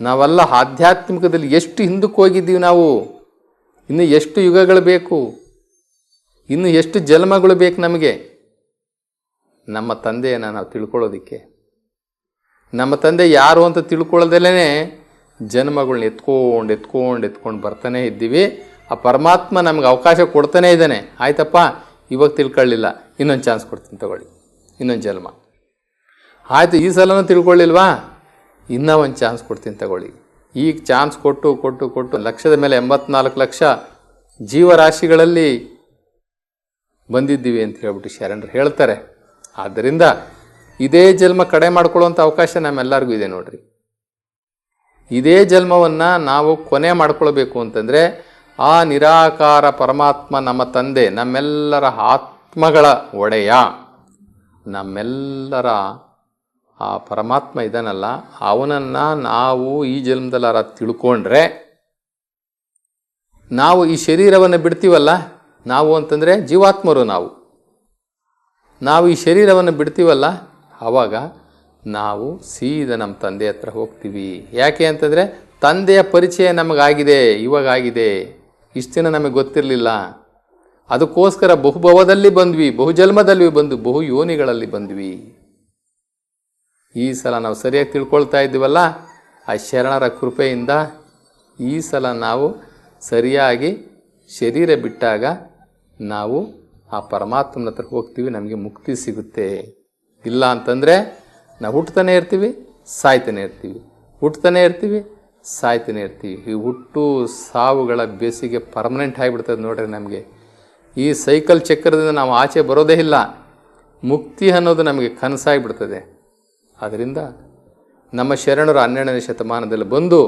ನಾವೆಲ್ಲ ಆಧ್ಯಾತ್ಮಿಕದಲ್ಲಿ ಎಷ್ಟು ಹಿಂದಕ್ಕೆ ಹೋಗಿದ್ದೀವಿ ನಾವು? ಇನ್ನು ಎಷ್ಟು ಯುಗಗಳು ಬೇಕು? ಇನ್ನು ಎಷ್ಟು ಜನ್ಮಗಳು ಬೇಕು ನಮಗೆ? ನಮ್ಮ ತಂದೆಯನ್ನು ನಾವು ತಿಳ್ಕೊಳ್ಳೋದಿಕ್ಕೆ. ನಮ್ಮ ತಂದೆ ಯಾರು ಅಂತ ತಿಳ್ಕೊಳ್ಳೋದಲ್ಲೇ ಜನ್ಮಗಳನ್ನ ಎತ್ಕೊಂಡು ಎತ್ಕೊಂಡು ಎತ್ಕೊಂಡು ಬರ್ತಾನೆ ಇದ್ದೀವಿ. ಆ ಪರಮಾತ್ಮ ನಮಗೆ ಅವಕಾಶ ಕೊಡ್ತಾನೆ ಇದ್ದಾನೆ. ಆಯ್ತಪ್ಪ, ಇವಾಗ ತಿಳ್ಕೊಳ್ಳಿಲ್ಲ. ಇನ್ನೊಂದು ಚಾನ್ಸ್ ಕೊಡ್ತೀನಿ ತಗೊಳ್ಳಿ. ಇನ್ನೊಂದು ಜನ್ಮ. ಆಯಿತು, ಈ ಸಲನೂ ತಿಳ್ಕೊಳ್ಳಿಲ್ವಾ? ಇನ್ನೂ ಒಂದು ಚಾನ್ಸ್ ಕೊಡ್ತೀನಿ ತಗೊಳ್ಳಿ. ಈಗ ಚಾನ್ಸ್ ಕೊಟ್ಟು ಕೊಟ್ಟು ಕೊಟ್ಟು ಲಕ್ಷದ ಮೇಲೆ ಎಂಬತ್ನಾಲ್ಕು ಲಕ್ಷ ಜೀವರಾಶಿಗಳಲ್ಲಿ ಬಂದಿದ್ದೀವಿ ಅಂತ ಹೇಳ್ಬಿಟ್ಟು ಶರಣರು ಹೇಳ್ತಾರೆ. ಆದ್ದರಿಂದ ಇದೇ ಜನ್ಮ ಕಡೆ ಮಾಡ್ಕೊಳ್ಳುವಂಥ ಅವಕಾಶ ನಮ್ಮೆಲ್ಲರಿಗೂ ಇದೆ ನೋಡ್ರಿ. ಇದೇ ಜನ್ಮವನ್ನು ನಾವು ಕೊನೆ ಮಾಡ್ಕೊಳ್ಬೇಕು ಅಂತಂದರೆ ಆ ನಿರಾಕಾರ ಪರಮಾತ್ಮ ನಮ್ಮ ತಂದೆ, ನಮ್ಮೆಲ್ಲರ ಆತ್ಮಗಳ ಒಡೆಯ, ನಮ್ಮೆಲ್ಲರ ಆ ಪರಮಾತ್ಮ ಇದನ್ನಲ್ಲ ಅವನನ್ನು ನಾವು ಈ ಜನ್ಮದಲ್ಲಾರ ತಿಳ್ಕೊಂಡ್ರೆ, ನಾವು ಈ ಶರೀರವನ್ನು ಬಿಡ್ತೀವಲ್ಲ, ನಾವು ಅಂತಂದರೆ ಜೀವಾತ್ಮರು ನಾವು. ನಾವು ಈ ಶರೀರವನ್ನು ಬಿಡ್ತೀವಲ್ಲ ಆವಾಗ ನಾವು ಸೀದಾ ನಮ್ಮ ತಂದೆ ಹತ್ರ ಹೋಗ್ತೀವಿ. ಯಾಕೆ ಅಂತಂದರೆ ತಂದೆಯ ಪರಿಚಯ ನಮಗಾಗಿದೆ ಇವಾಗ ಆಗಿದೆ ನಮಗೆ ಗೊತ್ತಿರಲಿಲ್ಲ. ಅದಕ್ಕೋಸ್ಕರ ಬಹುಭವದಲ್ಲಿ ಬಂದ್ವಿ ಬಹುಜನ್ಮದಲ್ಲಿ ಬಂದು ಬಹು ಯೋನಿಗಳಲ್ಲಿ ಬಂದ್ವಿ. ಈ ಸಲ ನಾವು ಸರಿಯಾಗಿ ತಿಳ್ಕೊಳ್ತಾ ಇದ್ದೀವಲ್ಲ, ಆ ಶರಣರ ಕೃಪೆಯಿಂದ ಈ ಸಲ ನಾವು ಸರಿಯಾಗಿ ಶರೀರ ಬಿಟ್ಟಾಗ ನಾವು ಆ ಪರಮಾತ್ಮನ ಹತ್ರ ಹೋಗ್ತೀವಿ, ನಮಗೆ ಮುಕ್ತಿ ಸಿಗುತ್ತೆ. ಇಲ್ಲ ಅಂತಂದರೆ ನಾವು ಹುಟ್ಟತಾನೆ ಇರ್ತೀವಿ, ಸಾಯ್ತಾನೆ ಇರ್ತೀವಿ. ಹುಟ್ಟತಾನೆ ಇರ್ತೀವಿ, ಸಾಯ್ತಾನೆ ಇರ್ತೀವಿ. ಈ ಹುಟ್ಟು ಸಾವುಗಳ ಬೇಸಿಗೆ ಪರ್ಮನೆಂಟ್ ಆಗಿಬಿಡ್ತದೆ ನೋಡ್ರಿ ನಮಗೆ. ಈ ಸೈಕಲ್ ಚಕ್ರದಿಂದ ನಾವು ಆಚೆ ಬರೋದೇ ಇಲ್ಲ. ಮುಕ್ತಿ ಅನ್ನೋದು ನಮಗೆ ಕನಸಾಗಿಬಿಡ್ತದೆ. ಆದ್ದರಿಂದ ನಮ್ಮ ಶರಣರು ಹನ್ನೆರಡನೇ ಶತಮಾನದಲ್ಲಿ ಬಂದು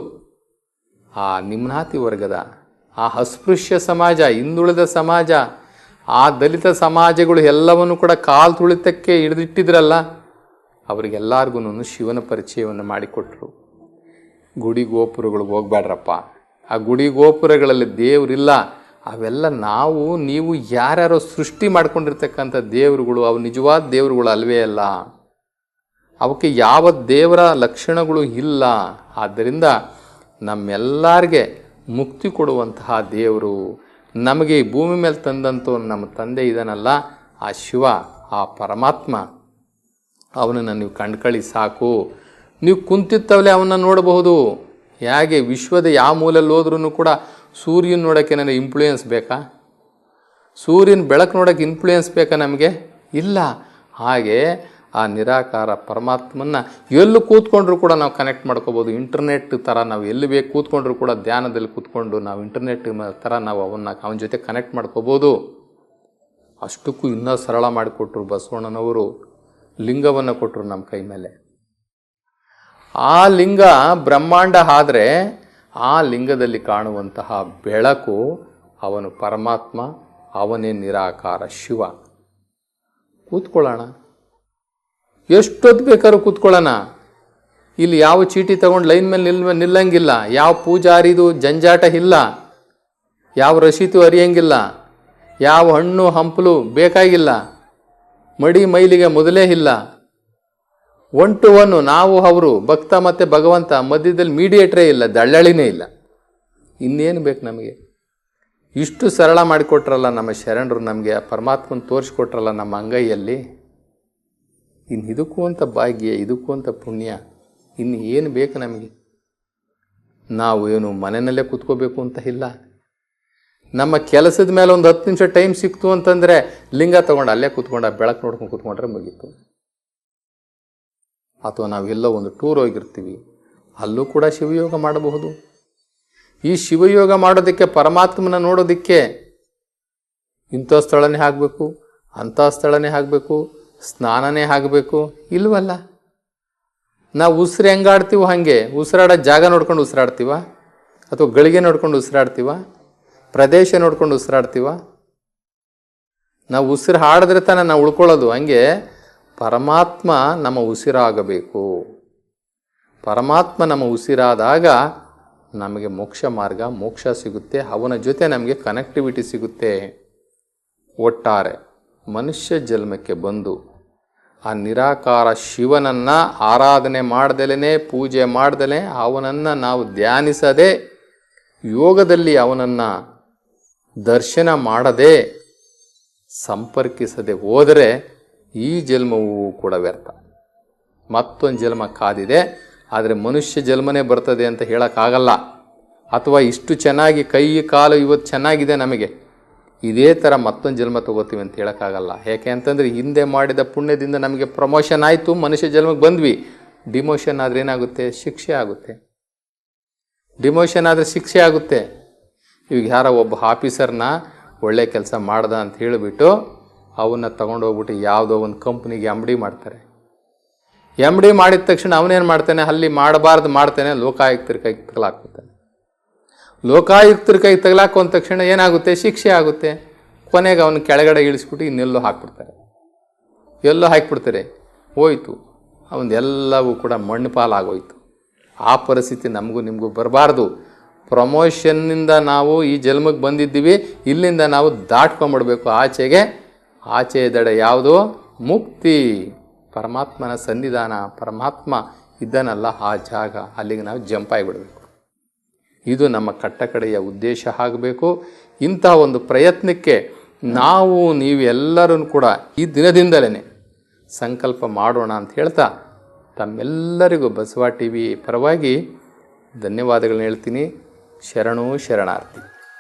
ಆ ನಿಮ್ನಾತಿ ವರ್ಗದ, ಆ ಅಸ್ಪೃಶ್ಯ ಸಮಾಜ, ಹಿಂದುಳಿದ ಸಮಾಜ, ಆ ದಲಿತ ಸಮಾಜಗಳು ಎಲ್ಲವನ್ನು ಕೂಡ ಕಾಲು ತುಳಿತಕ್ಕೆ ಹಿಡಿದಿಟ್ಟಿದ್ರಲ್ಲ ಅವರಿಗೆಲ್ಲರಿಗೂ ಶಿವನ ಪರಿಚಯವನ್ನು ಮಾಡಿಕೊಟ್ರು. ಗುಡಿ ಗೋಪುರಗಳು ಹೋಗ್ಬೇಡ್ರಪ್ಪ ಆ ಗುಡಿ ಗೋಪುರಗಳಲ್ಲಿ ದೇವರಿಲ್ಲ. ಅವೆಲ್ಲ ನಾವು, ನೀವು ಯಾರ್ಯಾರೋ ಸೃಷ್ಟಿ ಮಾಡ್ಕೊಂಡಿರ್ತಕ್ಕಂಥ ದೇವರುಗಳು, ಅವು ನಿಜವಾದ ದೇವರುಗಳು ಅಲ್ವೇ ಅಲ್ಲ. ಅವಕ್ಕೆ ಯಾವ ದೇವರ ಲಕ್ಷಣಗಳು ಇಲ್ಲ. ಆದ್ದರಿಂದ ನಮ್ಮೆಲ್ಲರಿಗೆ ಮುಕ್ತಿ ಕೊಡುವಂತಹ ದೇವರು ನಮಗೆ ಭೂಮಿ ಮೇಲೆ ತಂದಂಥ ನಮ್ಮ ತಂದೆ ಇದನ್ನಲ್ಲ ಆ ಶಿವ, ಆ ಪರಮಾತ್ಮ ಅವನನ್ನು ನೀವು ಕಂಡ್ಕೊಳ್ಳಿ ಸಾಕು. ನೀವು ಕುಂತಿತ್ತವಲೇ ಅವನ್ನ ನೋಡಬಹುದು. ಹೇಗೆ ವಿಶ್ವದ ಯಾವ ಮೂಲಲ್ಲಿ ಹೋದ್ರೂ ಕೂಡ ಸೂರ್ಯನ ನೋಡೋಕ್ಕೆ ನನಗೆ ಇಂಪ್ಲೂಯೆನ್ಸ್ ಬೇಕಾ? ಸೂರ್ಯನ ಬೆಳಕು ನೋಡೋಕ್ಕೆ ಇನ್ಫ್ಲೂಯೆನ್ಸ್ ಬೇಕಾ ನಮಗೆ? ಇಲ್ಲ. ಹಾಗೆ ಆ ನಿರಾಕಾರ ಪರಮಾತ್ಮನ ಎಲ್ಲಿ ಕೂತ್ಕೊಂಡ್ರು ಕೂಡ ನಾವು ಕನೆಕ್ಟ್ ಮಾಡ್ಕೋಬೋದು. ಇಂಟರ್ನೆಟ್ ಥರ ನಾವು ಎಲ್ಲಿ ಬೇಕು ಕೂತ್ಕೊಂಡ್ರು ಕೂಡ ಧ್ಯಾನದಲ್ಲಿ ಕೂತ್ಕೊಂಡು ನಾವು ಇಂಟರ್ನೆಟ್ ಥರ ನಾವು ಅವನ್ನ, ಅವನ ಜೊತೆ ಕನೆಕ್ಟ್ ಮಾಡ್ಕೋಬೋದು. ಅಷ್ಟಕ್ಕೂ ಇನ್ನೂ ಸರಳ ಮಾಡಿಕೊಟ್ರು ಬಸವಣ್ಣನವರು. ಲಿಂಗವನ್ನು ಕೊಟ್ಟರು ನಮ್ಮ ಕೈ ಮೇಲೆ. ಆ ಲಿಂಗ ಬ್ರಹ್ಮಾಂಡ ಆದರೆ ಆ ಲಿಂಗದಲ್ಲಿ ಕಾಣುವಂತಹ ಬೆಳಕು ಅವನು ಪರಮಾತ್ಮ, ಅವನೇ ನಿರಾಕಾರ ಶಿವ. ಕೂತ್ಕೊಳ್ಳೋಣ. ಎಷ್ಟೊತ್ತು ಬೇಕಾದ್ರೂ ಕೂತ್ಕೊಳ್ಳೋಣ. ಇಲ್ಲಿ ಯಾವ ಚೀಟಿ ತಗೊಂಡು ಲೈನ್ ಮೇಲೆ ನಿಲ್, ನಿಲ್ಲಂಗಿಲ್ಲ. ಯಾವ ಪೂಜಾರಿದು ಜಂಜಾಟ ಇಲ್ಲ. ಯಾವ ರಶೀತು ಅರಿಯಂಗಿಲ್ಲ. ಯಾವ ಹಣ್ಣು ಹಂಪಲು ಬೇಕಾಗಿಲ್ಲ. ಮಡಿ ಮೈಲಿಗೆ ಮೊದಲೇ ಇಲ್ಲ. ಒನ್ ಟು ಒನ್ ನಾವು, ಅವರು, ಭಕ್ತ ಮತ್ತು ಭಗವಂತ ಮಧ್ಯದಲ್ಲಿ ಮೀಡಿಯೇಟ್ರೇ ಇಲ್ಲ, ದಳ್ಳಾಳಿನೇ ಇಲ್ಲ. ಇನ್ನೇನು ಬೇಕು ನಮಗೆ? ಇಷ್ಟು ಸರಳ ಮಾಡಿಕೊಟ್ರಲ್ಲ ನಮ್ಮ ಶರಣರು ನಮಗೆ ಪರಮಾತ್ಮನ ತೋರಿಸ್ಕೊಟ್ರಲ್ಲ ನಮ್ಮ ಅಂಗೈಯಲ್ಲಿ. ಇನ್ನು ಇದಕ್ಕೂ ಅಂತ ಭಾಗ್ಯ ಇದಕ್ಕೂ ಅಂತ ಪುಣ್ಯ ಇನ್ನು ಏನು ಬೇಕು ನಮಗೆ? ನಾವು ಏನು ಮನೆಯಲ್ಲೇ ಕೂತ್ಕೋಬೇಕು ಅಂತ ಇಲ್ಲ. ನಮ್ಮ ಕೆಲಸದ ಮೇಲೆ ಒಂದು ಹತ್ತು ನಿಮಿಷ ಟೈಮ್ ಸಿಕ್ತು ಅಂತಂದರೆ ಲಿಂಗ ತೊಗೊಂಡು ಅಲ್ಲೇ ಕೂತ್ಕೊಂಡು ಆ ಬೆಳಕು ನೋಡ್ಕೊಂಡು ಕೂತ್ಕೊಂಡ್ರೆ ಮುಗೀತು. ಅಥವಾ ನಾವೆಲ್ಲೋ ಒಂದು ಟೂರ್ ಹೋಗಿರ್ತೀವಿ, ಅಲ್ಲೂ ಕೂಡ ಶಿವಯೋಗ ಮಾಡಬಹುದು. ಈ ಶಿವಯೋಗ ಮಾಡೋದಕ್ಕೆ ಪರಮಾತ್ಮನ ನೋಡೋದಕ್ಕೆ ಇಂಥ ಸ್ಥಳನೇ ಆಗಬೇಕು, ಅಂಥ ಸ್ಥಳನೇ ಆಗಬೇಕು ಸ್ನಾನನೇ ಆಗಬೇಕು ಇಲ್ವಲ್ಲ. ನಾವು ಉಸಿರು ಹೆಂಗಾಡ್ತೀವೋ ಹಾಗೆ, ಉಸಿರಾಡೋ ಜಾಗ ನೋಡ್ಕೊಂಡು ಉಸಿರಾಡ್ತೀವ? ಅಥವಾ ಗಳಿಗೆ ನೋಡ್ಕೊಂಡು ಉಸಿರಾಡ್ತೀವ? ಪ್ರದೇಶ ನೋಡ್ಕೊಂಡು ಉಸಿರಾಡ್ತೀವ? ನಾವು ಉಸಿರು ಹಾಡಿದ್ರೆ ತಾನೇ ನಾವು ಉಳ್ಕೊಳ್ಳೋದು. ಹಂಗೆ ಪರಮಾತ್ಮ ನಮ್ಮ ಉಸಿರಾಗಬೇಕು. ಪರಮಾತ್ಮ ನಮ್ಮ ಉಸಿರಾದಾಗ ನಮಗೆ ಮೋಕ್ಷ ಮಾರ್ಗ, ಮೋಕ್ಷ ಸಿಗುತ್ತೆ. ಅವನ ಜೊತೆ ನಮಗೆ ಕನೆಕ್ಟಿವಿಟಿ ಸಿಗುತ್ತೆ. ಒಟ್ಟಾರೆ ಮನುಷ್ಯ ಜನ್ಮಕ್ಕೆ ಬಂದು ಆ ನಿರಾಕಾರ ಶಿವನನ್ನು ಆರಾಧನೆ ಮಾಡ್ದಲೇ ಪೂಜೆ ಮಾಡ್ದಲೇ ಅವನನ್ನು ನಾವು ಧ್ಯಾನಿಸದೆ, ಯೋಗದಲ್ಲಿ ಅವನನ್ನು ದರ್ಶನ ಮಾಡದೆ, ಸಂಪರ್ಕಿಸದೆ ಹೋದರೆ ಈ ಜನ್ಮವೂ ಕೂಡ ವ್ಯರ್ಥ. ಮತ್ತೊಂದು ಜನ್ಮ ಕಾದಿದೆ, ಆದರೆ ಮನುಷ್ಯ ಜನ್ಮನೇ ಬರ್ತದೆ ಅಂತ ಹೇಳೋಕ್ಕಾಗಲ್ಲ. ಅಥವಾ ಇಷ್ಟು ಚೆನ್ನಾಗಿ ಕೈ ಕಾಲು ಇವತ್ತು ಚೆನ್ನಾಗಿದೆ ನಮಗೆ. ಇದೇ ಥರ ಮತ್ತೊಂದು ಜನ್ಮ ತಗೋತೀವಿ ಅಂತ ಹೇಳೋಕ್ಕಾಗಲ್ಲ. ಯಾಕೆ ಅಂತಂದರೆ ಹಿಂದೆ ಮಾಡಿದ ಪುಣ್ಯದಿಂದ ನಮಗೆ ಪ್ರಮೋಷನ್ ಆಯಿತು, ಮನುಷ್ಯ ಜನ್ಮಕ್ಕೆ ಬಂದ್ವಿ. ಡಿಮೋಷನ್ ಆದರೆ ಏನಾಗುತ್ತೆ? ಶಿಕ್ಷೆ ಆಗುತ್ತೆ. ಡಿಮೋಷನ್ ಆದರೆ ಶಿಕ್ಷೆ ಆಗುತ್ತೆ. ಈಗ ಯಾರೋ ಒಬ್ಬ ಆಫೀಸರ್ನ ಒಳ್ಳೆ ಕೆಲಸ ಮಾಡ್ದ ಅಂತ ಹೇಳಿಬಿಟ್ಟು ಅವನ್ನ ತಗೊಂಡೋಗ್ಬಿಟ್ಟು ಯಾವುದೋ ಒಂದು ಕಂಪ್ನಿಗೆ ಎಂ ಡಿ ಮಾಡ್ತಾರೆ. ಎಂ ಡಿ ಮಾಡಿದ ತಕ್ಷಣ ಅವನೇನು ಮಾಡ್ತಾನೆ? ಅಲ್ಲಿ ಮಾಡಬಾರ್ದು ಮಾಡ್ತಾನೆ, ಲೋಕಾಯುಕ್ತರ ಕೈ ಲೋಕಾಯುಕ್ತರ ಕೈ ತಗಲಾಕೊಂಡ ತಕ್ಷಣ ಏನಾಗುತ್ತೆ? ಶಿಕ್ಷೆ ಆಗುತ್ತೆ. ಕೊನೆಗೆ ಅವನು ಕೆಳಗಡೆ ಇಳಿಸ್ಬಿಟ್ಟು ಇನ್ನೆಲ್ಲೋ ಹಾಕ್ಬಿಡ್ತಾರೆ. ಎಲ್ಲೋ ಹಾಕಿಬಿಡ್ತಾರೆ. ಹೋಯ್ತು. ಅವನದೆಲ್ಲವೂ ಕೂಡ ಮಣ್ಣು ಪಾಲಾಗೋಯ್ತು ಆ ಪರಿಸ್ಥಿತಿ ನಮಗೂ ನಿಮಗೂ ಬರಬಾರ್ದು. ಪ್ರಮೋಷನ್ನಿಂದ ನಾವು ಈ ಜನ್ಮಕ್ಕೆ ಬಂದಿದ್ದೀವಿ. ಇಲ್ಲಿಂದ ನಾವು ದಾಟ್ಕೊಂಬಿಡ್ಬೇಕು. ಆಚೆಗೆ ಆಚೆ ದಡ ಯಾವುದು? ಮುಕ್ತಿ. ಪರಮಾತ್ಮನ ಸನ್ನಿಧಾನ. ಪರಮಾತ್ಮ ಇದ್ದಾನಲ್ಲ ಆ ಜಾಗ. ಅಲ್ಲಿಗೆ ನಾವು ಜಂಪ್ ಆಗಿಬಿಡ್ಬೇಕು. ಇದು ನಮ್ಮ ಕಟ್ಟಕಡೆಯ ಉದ್ದೇಶ ಆಗಬೇಕು. ಇಂಥ ಒಂದು ಪ್ರಯತ್ನಕ್ಕೆ ನಾವು ನೀವೆಲ್ಲರೂ ಕೂಡ ಈ ದಿನದಿಂದಲೇ ಸಂಕಲ್ಪ ಮಾಡೋಣ ಅಂತ ಹೇಳ್ತಾ ತಮ್ಮೆಲ್ಲರಿಗೂ ಬಸವ ಟಿ ವಿ ಪರವಾಗಿ ಧನ್ಯವಾದಗಳನ್ನ ಹೇಳ್ತೀನಿ. ಶರಣು ಶರಣಾರ್ಥಿ.